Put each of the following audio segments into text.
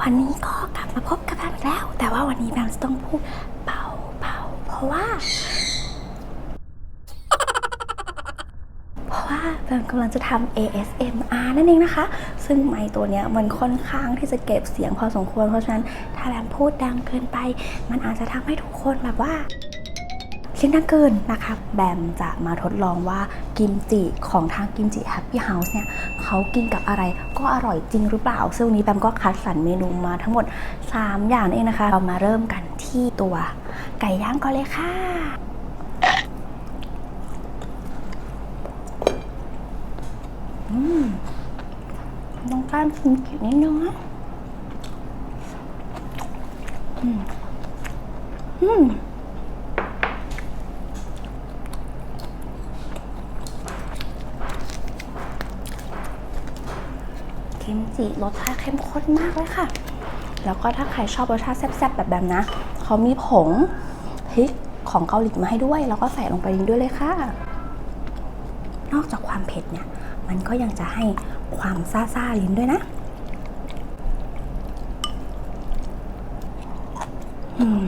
วันนี้ก็กลับมาพบกับแบมอีกแล้ว แต่ว่าวันนี้แบมจะต้องพูดเบาๆเพราะว่า เพราะว่าแบมกำลังจะทำ ASMR นั่นเองนะคะ ซึ่งไมค์ตัวเนี้ยมันค่อนข้างที่จะเก็บเสียงพอสมควร เพราะฉะนั้นถ้าแบมพูดดังเกินไป มันอาจจะทำให้ทุกคนแบบว่าเสียงดังเกินนะคะแบมจะมาทดลองว่ากิมจิของทางกิมจิแฮปปี้เฮาส์เนี่ยเขากินกับอะไร ก็อร่อยจริงหรือเปล่า ซึ่งวันนี้แบมก็คัดสรรเมนูมาทั้งหมด 3 อย่างเองนะคะ เรามาเริ่มกันที่ตัวไก่ย่างก่อนเลยค่ะอืมต้องการกิมจินิดนึงนะอืมอืม มจิรสชาติเข้มข้นมากเลยค่ะ แล้วก็ถ้าใครชอบรสชาติแซ่บๆแบบแบบนะ เขามีผงพริกของเกาหลีมาให้ด้วย แล้วก็ใส่ลงไปด้วยเลยค่ะ นอกจากความเผ็ดเนี่ย มันก็ยังจะให้ความซ่าๆลิ้นด้วยนะอืม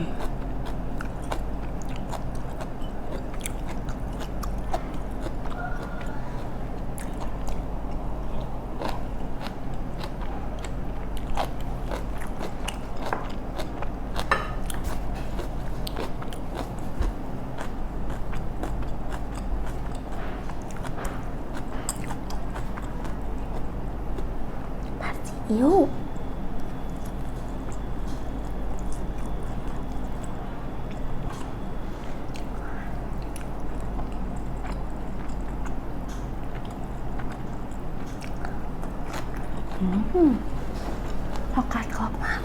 คี้ยวพอกัดกรอบมาก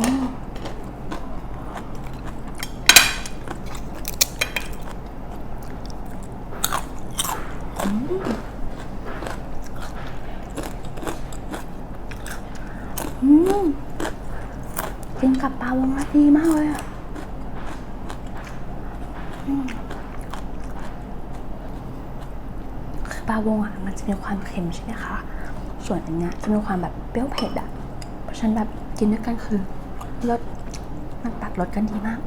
กินกับปลาวงละดีมากเลยอะคือปลาวงอะมันจะมีความเค็มใช่ไหมคะ ส่วนอันเนี้ยจะมีความแบบเปรี้ยวเผ็ดอะ เพราะฉันแบบกินด้วยกันคือ รสมันตัดรสกันดีมาก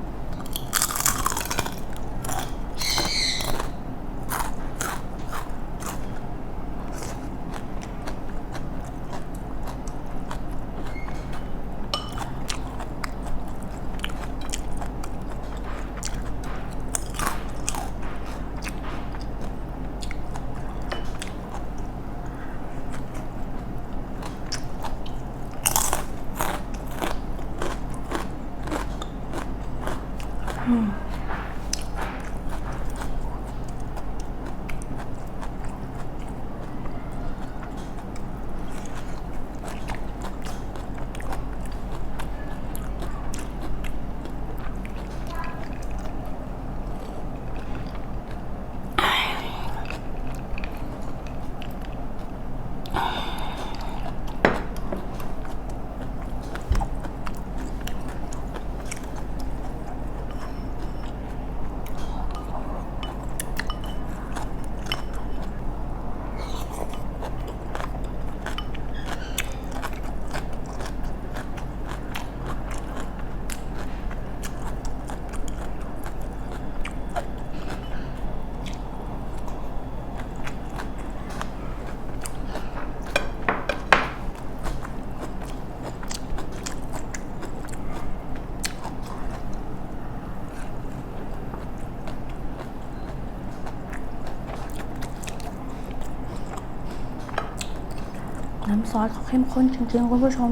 น้ำซอสเขาเข้มข้นจริงๆคุณผู้ชม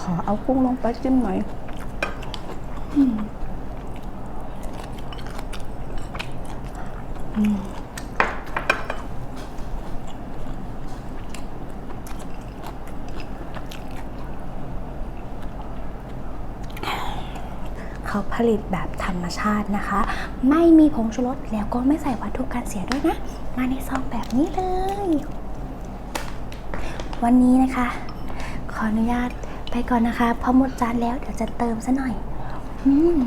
ขอเอากุ้งลงไปจิ้มหน่อยเขาผลิตแบบธรรมชาตินะคะ ไม่มีผงชูรสแล้วก็ไม่ใส่วัตถุกันเสียด้วยนะ มาในซองแบบนี้เลย วันนี้นะคะ ขออนุญาตไปก่อนนะคะเพราะหมดจานแล้วเดี๋ยวจะเติมซะหน่อย อืม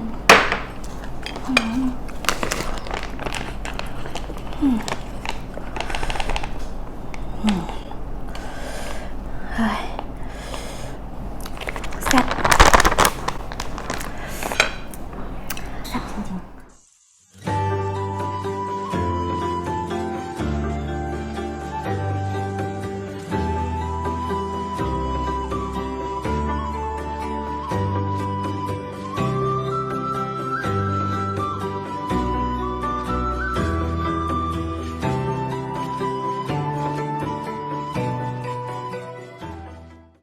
อืม